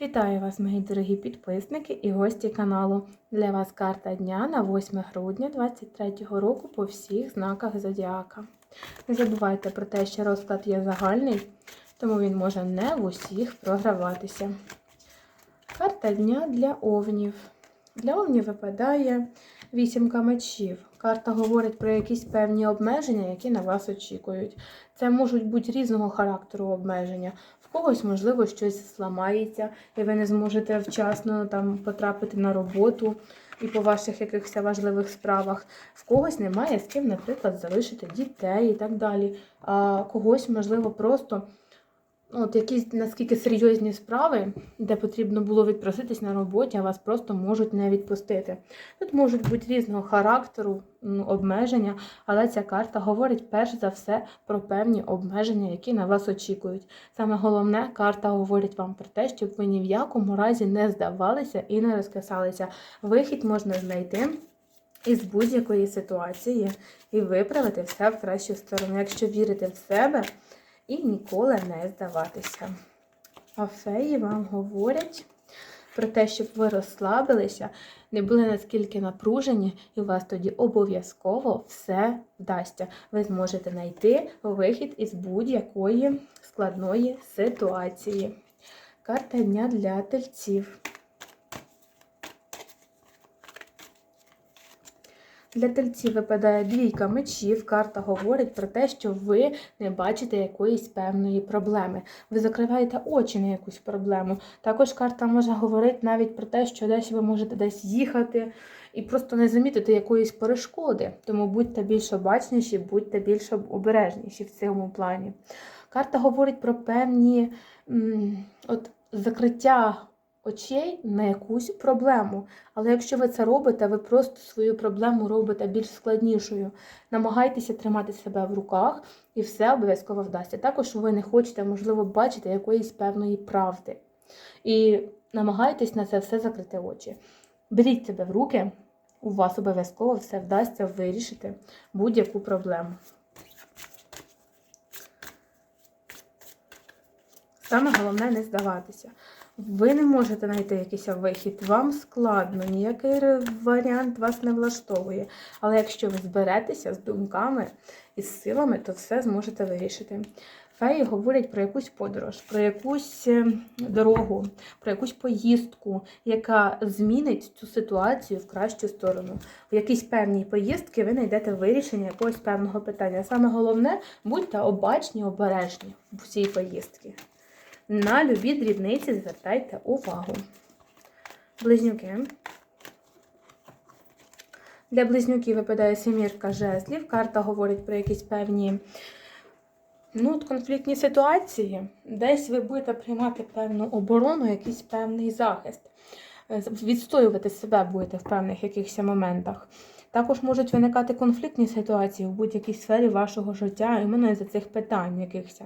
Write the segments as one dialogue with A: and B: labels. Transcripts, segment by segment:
A: Вітаю вас, мої дорогі підписники і гості каналу. Для вас карта дня на 8 грудня 2023 року по всіх знаках Зодіака. Не забувайте про те, що розклад є загальний, тому він може не в усіх програватися. Карта дня для овнів. Для овнів випадає вісімка мечів. Карта говорить про якісь певні обмеження, які на вас очікують. Це можуть бути різного характеру обмеження. В когось, можливо, щось зламається, і ви не зможете вчасно там потрапити на роботу і по ваших якихось важливих справах. В когось немає з ким, наприклад, залишити дітей і так далі. А когось, можливо, просто от якісь наскільки серйозні справи, де потрібно було відпроситись на роботі, а вас просто можуть не відпустити. Тут можуть бути різного характеру ну, обмеження, але ця карта говорить перш за все про певні обмеження, які на вас очікують. Саме головне, карта говорить вам про те, щоб ви ні в якому разі не здавалися і не розкисалися. Вихід можна знайти. Із будь-якої ситуації і виправити все в кращу сторону, якщо вірите в себе і ніколи не здаватися. А феї вам говорять про те, щоб ви розслабилися, не були наскільки напружені, і у вас тоді обов'язково все вдасться. Ви зможете знайти вихід із будь-якої складної ситуації. Карта дня для тельців. Для тельців випадає двійка мечів. Карта говорить про те, що ви не бачите якоїсь певної проблеми. Ви закриваєте очі на якусь проблему. Також карта може говорити навіть про те, що десь ви можете десь їхати і просто не замітити якоїсь перешкоди. Тому будьте більш обачніші, будьте більш обережніші в цьому плані. Карта говорить про певні от, закриття очей на якусь проблему. Але якщо ви це робите, ви просто свою проблему робите більш складнішою. Намагайтеся тримати себе в руках, і все обов'язково вдасться. Також ви не хочете, можливо, бачити якоїсь певної правди. І намагайтесь на це все закрити очі. Беріть себе в руки, у вас обов'язково все вдасться вирішити будь-яку проблему. Саме головне не здаватися. Ви не можете знайти якийсь вихід, вам складно, ніякий варіант вас не влаштовує. Але якщо ви зберетеся з думками і з силами, то все зможете вирішити. Феї говорять про якусь подорож, про якусь е, дорогу, про якусь поїздку, яка змінить цю ситуацію в кращу сторону. В якійсь певній поїздки ви знайдете вирішення якогось певного питання. Саме головне, будьте обачні, обережні в цій поїздці. На любі дрібниці звертайте увагу. Близнюки. Для близнюків випадає семірка жезлів. Карта говорить про якісь певні ну, конфліктні ситуації. Десь ви будете приймати певну оборону, якийсь певний захист. Е, Відстоювати себе будете в певних якихось моментах. Також можуть виникати конфліктні ситуації в будь-якій сфері вашого життя, іменно із цих питань якихось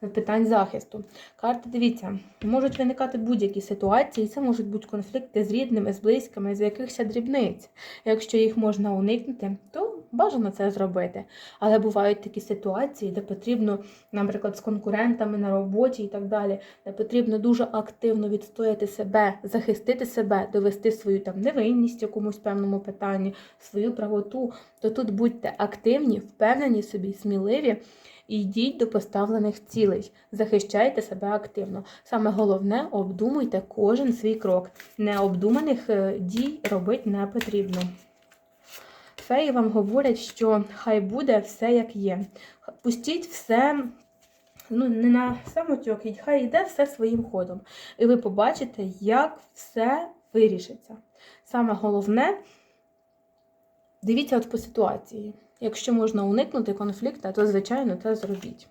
A: питань захисту. Карти, дивіться, можуть виникати будь-які ситуації, це можуть бути конфлікти з рідними, з близькими, з якихось дрібниць. Якщо їх можна уникнути, то бажано це зробити. Але бувають такі ситуації, де потрібно, наприклад, з конкурентами на роботі і так далі, де потрібно дуже активно відстояти себе, захистити себе, довести свою там невинність в якомусь певному питанні, свою правоту, то тут будьте активні, впевнені собі, сміливі. І йдіть до поставлених цілей, захищайте себе активно. Саме головне, обдумуйте кожен свій крок. Необдуманих е, дій робити не потрібно. Феї вам говорять, що хай буде все як є. Пустіть все, ну, не на самотьок, хай йде все своїм ходом. І ви побачите, як все вирішиться. Саме головне, дивіться от по ситуації. Якщо можна уникнути конфлікту, то, звичайно, це зробіть.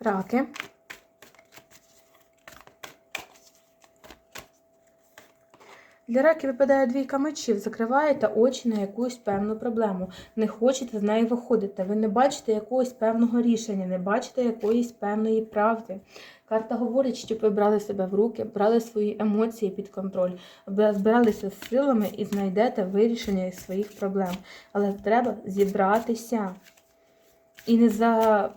A: Раки. Для раків випадає двійка мечів, закриваєте очі на якусь певну проблему. Не хочете з неї виходити. Ви не бачите якогось певного рішення, не бачите якоїсь певної правди. Карта говорить, щоб ви брали себе в руки, брали свої емоції під контроль, збиралися з силами і знайдете вирішення своїх проблем. Але треба зібратися і не за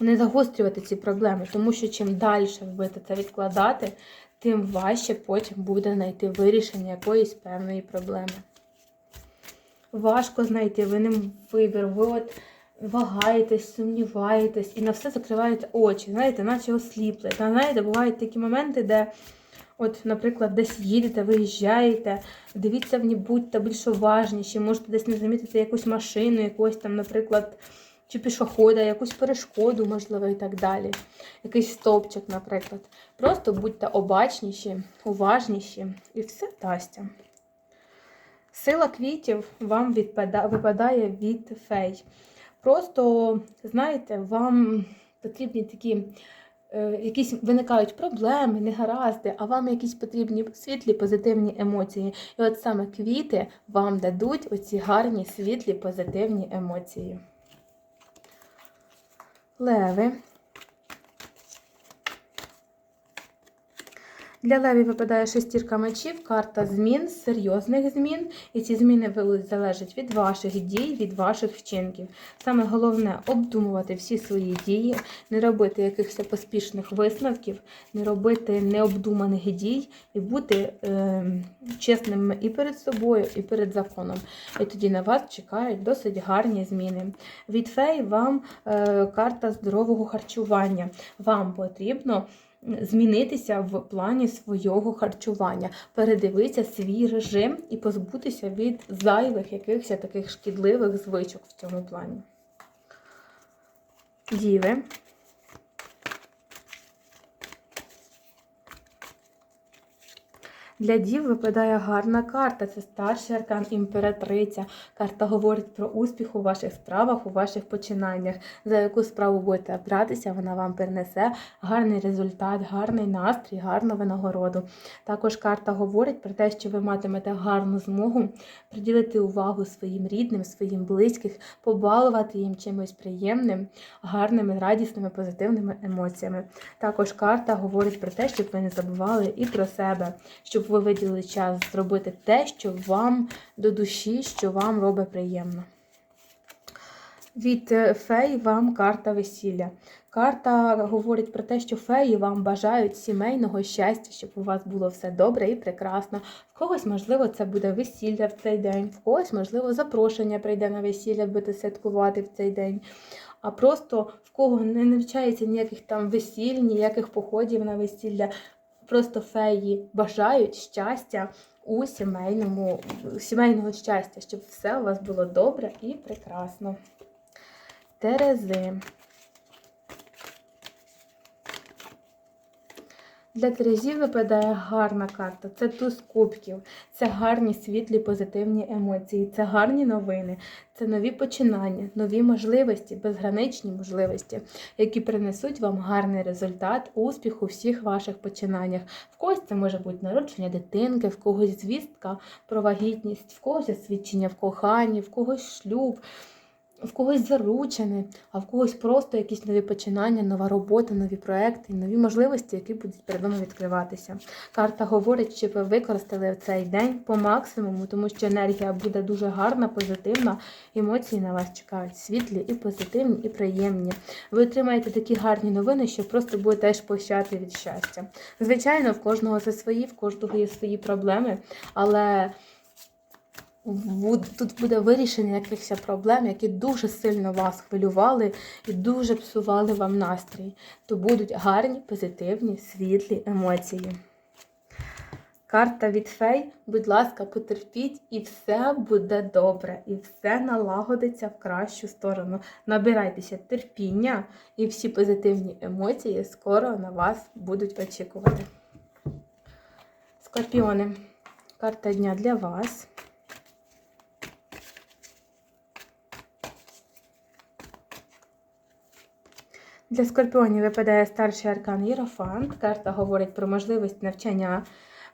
A: не загострювати ці проблеми, тому що чим далі ви будете це відкладати, тим важче потім буде знайти вирішення якоїсь певної проблеми. Важко знайти, ви не вибір, ви от вагаєтесь, сумніваєтесь і на все закриваєте очі, знаєте, наче осліпли. Та знаєте, бувають такі моменти, де, от, наприклад, десь їдете, виїжджаєте, дивіться в будьте більш уважніші, можете десь не замітити якусь машину, якусь там, наприклад, чи пішохода, якусь перешкоду, можливо, і так далі. Якийсь стовпчик, наприклад. Просто будьте обачніші, уважніші, і все дасться. Сила квітів вам відпада- випадає від фей. Просто, знаєте, вам потрібні такі е, якісь виникають проблеми, негаразди, а вам якісь потрібні світлі позитивні емоції. І от саме квіти вам дадуть оці гарні світлі позитивні емоції. Леви. Для леві випадає шестірка мечів, карта змін, серйозних змін. І ці зміни залежать від ваших дій, від ваших вчинків. Саме головне обдумувати всі свої дії, не робити якихось поспішних висновків, не робити необдуманих дій і бути е, чесними і перед собою, і перед законом. І тоді на вас чекають досить гарні зміни. Від фей вам е, карта здорового харчування. Вам потрібно змінитися в плані свого харчування, передивитися свій режим і позбутися від зайвих якихось таких шкідливих звичок в цьому плані. Діви. Для дів випадає гарна карта. Це старший аркан імператриця. Карта говорить про успіх у ваших справах, у ваших починаннях. За яку справу будете братися, вона вам принесе гарний результат, гарний настрій, гарну винагороду. Також карта говорить про те, що ви матимете гарну змогу приділити увагу своїм рідним, своїм близьким, побалувати їм чимось приємним, гарними, радісними, позитивними емоціями. Також карта говорить про те, щоб ви не забували і про себе, щоб ви виділили час зробити те, що вам до душі, що вам робить приємно. Від е, фей вам карта весілля. Карта говорить про те, що феї вам бажають сімейного щастя, щоб у вас було все добре і прекрасно. В когось, можливо, це буде весілля в цей день, в когось, можливо, запрошення прийде на весілля, будете святкувати в цей день. А просто в кого не навчається ніяких там весіль, ніяких походів на весілля. Просто феї бажають щастя у сімейному, сімейного щастя, щоб все у вас було добре і прекрасно. Терези. Для Терезів випадає гарна карта. Це туз кубків, це гарні світлі позитивні емоції, це гарні новини, це нові починання, нові можливості, безграничні можливості, які принесуть вам гарний результат, успіх у всіх ваших починаннях. В когось це може бути народження дитинки, в когось звістка про вагітність, в когось освідчення в коханні, в когось шлюб в когось заручений, а в когось просто якісь нові починання, нова робота, нові проекти, нові можливості, які будуть перед вами відкриватися. Карта говорить, щоб ви використали цей день по максимуму, тому що енергія буде дуже гарна, позитивна. Емоції на вас чекають світлі і позитивні, і приємні. Ви отримаєте такі гарні новини, що просто будете аж пощати від щастя. Звичайно, в кожного це свої, в кожного є свої проблеми, але тут буде вирішення якихось проблем, які дуже сильно вас хвилювали і дуже псували вам настрій. То будуть гарні, позитивні, світлі емоції. Карта від фей, будь ласка, потерпіть, і все буде добре, і все налагодиться в кращу сторону. Набирайтеся терпіння, і всі позитивні емоції скоро на вас будуть очікувати. Скорпіони. Карта дня для вас. Для скорпіонів випадає старший аркан Єрофант. Карта говорить про можливість навчання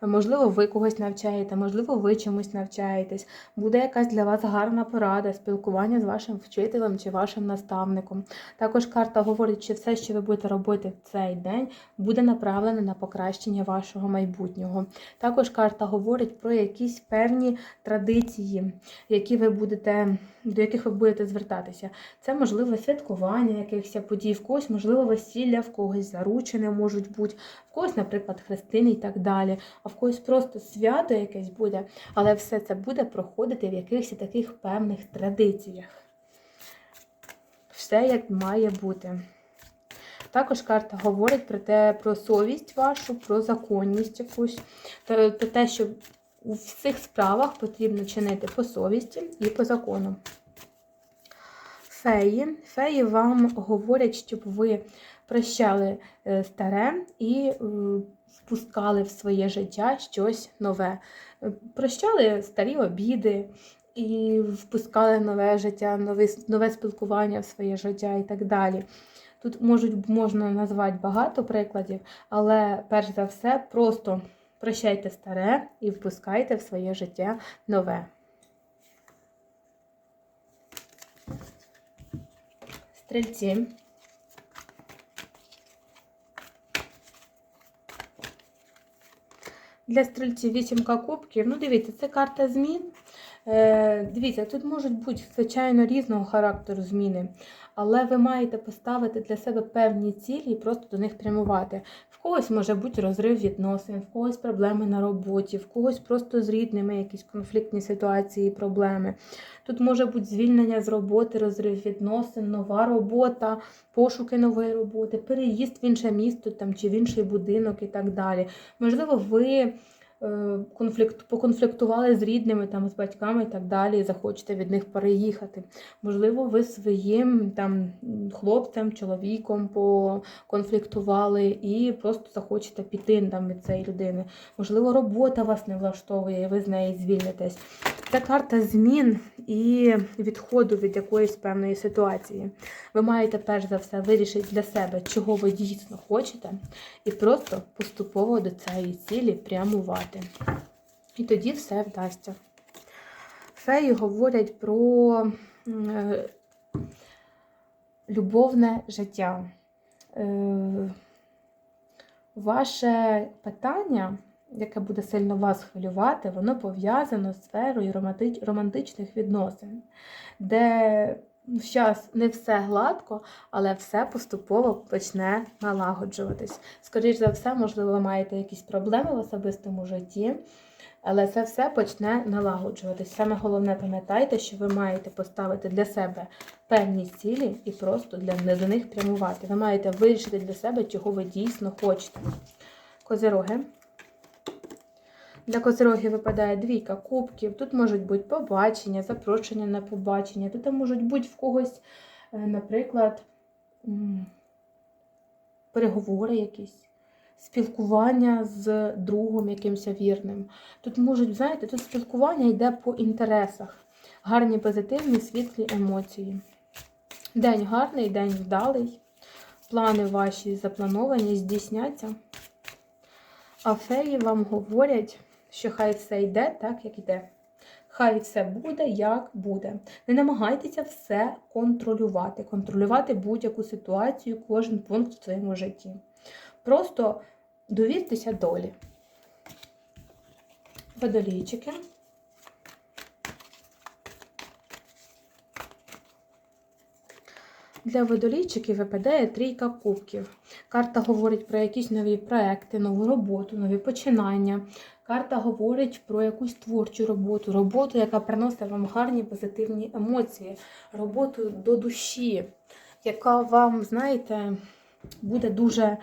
A: Можливо, ви когось навчаєте, можливо, ви чомусь навчаєтесь. Буде якась для вас гарна порада, спілкування з вашим вчителем чи вашим наставником. Також карта говорить, що все, що ви будете робити в цей день, буде направлене на покращення вашого майбутнього. Також карта говорить про якісь певні традиції, які ви будете, до яких ви будете звертатися. Це можливо святкування якихось подій, в когось, можливо, весілля, в когось заручини можуть бути, когось, наприклад, хрестини і так далі, а в когось просто свято якесь буде, але все це буде проходити в якихось таких певних традиціях. Все як має бути. Також карта говорить про те, про совість вашу, про законність якусь, про те, що у всіх справах потрібно чинити по совісті і по закону. Феї. Феї вам говорять, щоб ви прощали е, старе і е, впускали в своє життя щось нове. Е, Прощали старі обіди і впускали нове життя, нове, нове спілкування в своє життя і так далі. Тут можуть, можна назвати багато прикладів, але перш за все, просто прощайте старе і впускайте в своє життя нове. Стрільці. Для стрільців вісімка кубків. Ну, дивіться, це карта змін. Е, Дивіться, тут можуть бути, звичайно, різного характеру зміни, але ви маєте поставити для себе певні цілі і просто до них прямувати. В когось може бути розрив відносин, в когось проблеми на роботі, в когось просто з рідними якісь конфліктні ситуації, проблеми. Тут може бути звільнення з роботи, розрив відносин, нова робота, пошуки нової роботи, переїзд в інше місто там, чи в інший будинок і так далі. Можливо, ви конфлікт, поконфліктували з рідними, там, з батьками і так далі, і захочете від них переїхати. Можливо, ви своїм там, хлопцем, чоловіком поконфліктували і просто захочете піти там, від цієї людини. Можливо, робота вас не влаштовує, і ви з неї звільнитесь. Це карта змін і відходу від якоїсь певної ситуації. Ви маєте перш за все вирішити для себе, чого ви дійсно хочете, і просто поступово до цієї цілі прямувати. І тоді все вдасться. Феї говорять про е, любовне життя. Е, ваше питання яке буде сильно вас хвилювати, воно пов'язано з сферою романтичних відносин, де зараз не все гладко, але все поступово почне налагоджуватись. Скоріше за все, можливо, ви маєте якісь проблеми в особистому житті. Але це все почне налагоджуватись. Саме головне, пам'ятайте, що ви маєте поставити для себе певні цілі і просто для до них прямувати. Ви маєте вирішити для себе, чого ви дійсно хочете. Козироги. Для козирогів випадає двійка кубків. Тут можуть бути побачення, запрошення на побачення. Тут можуть бути в когось, е, наприклад, переговори якісь, спілкування з другом якимось вірним. Тут можуть, знаєте, тут спілкування йде по інтересах. Гарні, позитивні, світлі емоції. День гарний, день вдалий. Плани ваші заплановані, здійсняться. А феї вам говорять, що хай все йде так, як йде. Хай все буде, як буде. Не намагайтеся все контролювати, контролювати будь-яку ситуацію, кожен пункт в своєму житті. Просто довіртеся долі. Водолійчики. Для водолійчиків випадає трійка кубків. Карта говорить про якісь нові проекти, нову роботу, нові починання. Карта говорить про якусь творчу роботу, роботу, яка приносить вам гарні позитивні емоції, роботу до душі, яка вам, знаєте, буде дуже,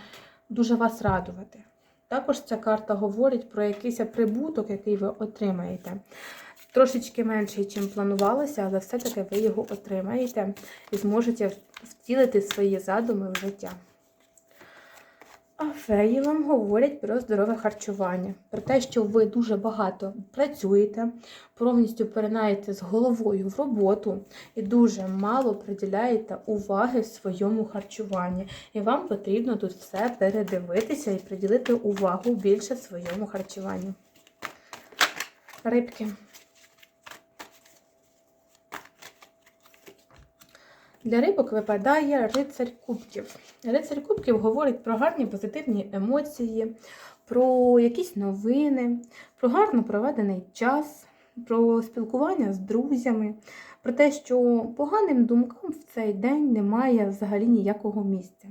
A: дуже вас радувати. Також ця карта говорить про якийсь прибуток, який ви отримаєте. Трошечки менший, чим планувалося, але все-таки ви його отримаєте і зможете втілити свої задуми в життя. Феї вам говорять про здорове харчування, про те, що ви дуже багато працюєте, повністю перенаєте з головою в роботу і дуже мало приділяєте уваги своєму харчуванні. І вам потрібно тут все передивитися і приділити увагу більше своєму харчуванню. Рибки. Для рибок випадає рицарь кубків. Рицарь кубків говорить про гарні позитивні емоції, про якісь новини, про гарно проведений час, про спілкування з друзями, про те, що поганим думкам в цей день немає взагалі ніякого місця.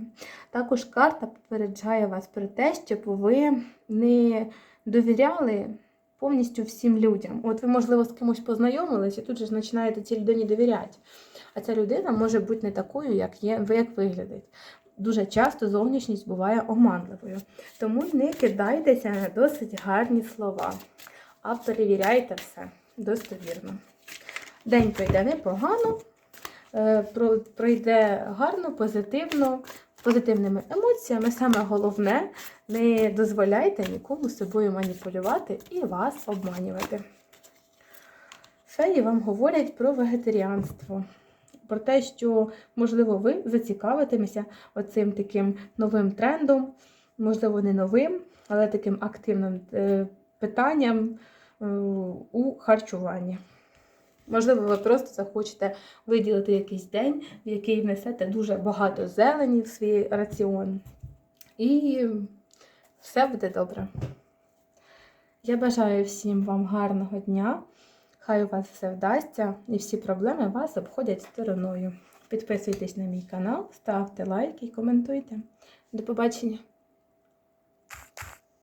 A: Також карта попереджає вас про те, щоб ви не довіряли повністю всім людям. От ви, можливо, з кимось познайомились і тут же починаєте цій людині довіряти. А ця людина може бути не такою, як є, як виглядить. Дуже часто зовнішність буває оманливою. Тому не кидайтеся на досить гарні слова, а перевіряйте все достовірно. День пройде непогано, е, пройде гарно, позитивно, позитивними емоціями. Саме головне, не дозволяйте нікому собою маніпулювати і вас обманювати. Феї вам говорять про вегетаріанство, про те, що, можливо, ви зацікавитимеся оцим таким новим трендом, можливо, не новим, але таким активним е, питанням е, у харчуванні. Можливо, ви просто захочете виділити якийсь день, в який внесете дуже багато зелені в свій раціон. І все буде добре. Я бажаю всім вам гарного дня. Хай у вас все вдасться і всі проблеми вас обходять стороною. Підписуйтесь на мій канал, ставте лайки і коментуйте. До побачення!